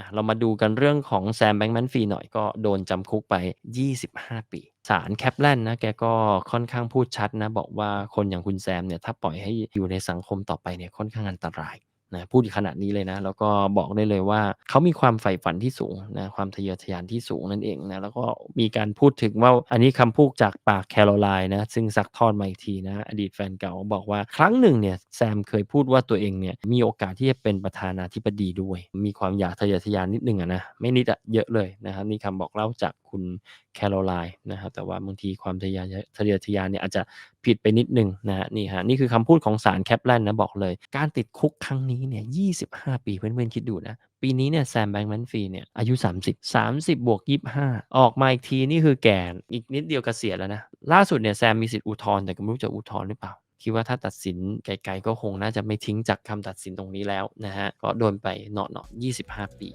อะเรามาดูกันเรื่องของแซมแบงค์แมนฟรีหน่อยก็โดนจำคุกไป 25 ปีศาลแคปแลนนะแกก็ค่อนข้างพูดชัดนะ บอกว่าคนอย่างคุณแซมเนี่ยถ้าปล่อยให้อยู่ในสังคมต่อไปเนี่ยค่อนข้างอันตราย นะพูดขนาดนี้เลยนะ แล้วก็บอกได้เลยว่าเขามีความใฝ่ฝันที่สูงนะความทะเยอทะยานที่สูงนั่นเองนะแล้วก็มีการพูดถึงว่าอันนี้คำพูดจากปากแคโรไลน์นะซึ่งซักทอดมาอีกทีนะอดีตแฟนเก่าบอกว่าครั้งหนึ่งเนี่ยแซมเคยพูดว่าตัวเองเนี่ยมีโอกาสที่จะเป็นประธานาธิบดีด้วย มีความอยากทะเยอทะยานนิดนึงอะนะไม่นิดอะเยอะเลยนะครับนี่คำบอกเล่าจาก คุณแคโรไลน์นะครับแต่ว่าบางทีความทะเยอทะเยอทะยานเนี่ยอาจจะผิดไปนิดนึงนะฮะนี่ฮะนี่คือคำพูดของศาลแคปแลนนะบอกเลย การติดคุกครั้งนี้เนี่ย25 ปีเพื่อนๆคิดดูนะ ปีนี้เนี่ยแซมแบงค์แมนฟรีเนี่ยอายุ 30 30 บวก 25 ออกมาอีกทีนี่คือแก่อีกนิดเดียวกเกษียณแล้วนะ ล่าสุดเนี่ยแซมมีสิทธิ์อุทธรณ์แต่ก็ไม่รู้จะอุทธรณ์หรือเปล่าคิดว่าถ้าตัดสินไกลๆก็คงน่าจะไม่ทิ้งจากคำตัดสินตรงนี้แล้วนะฮะ ก็โดนไปเนาะๆ25 ปี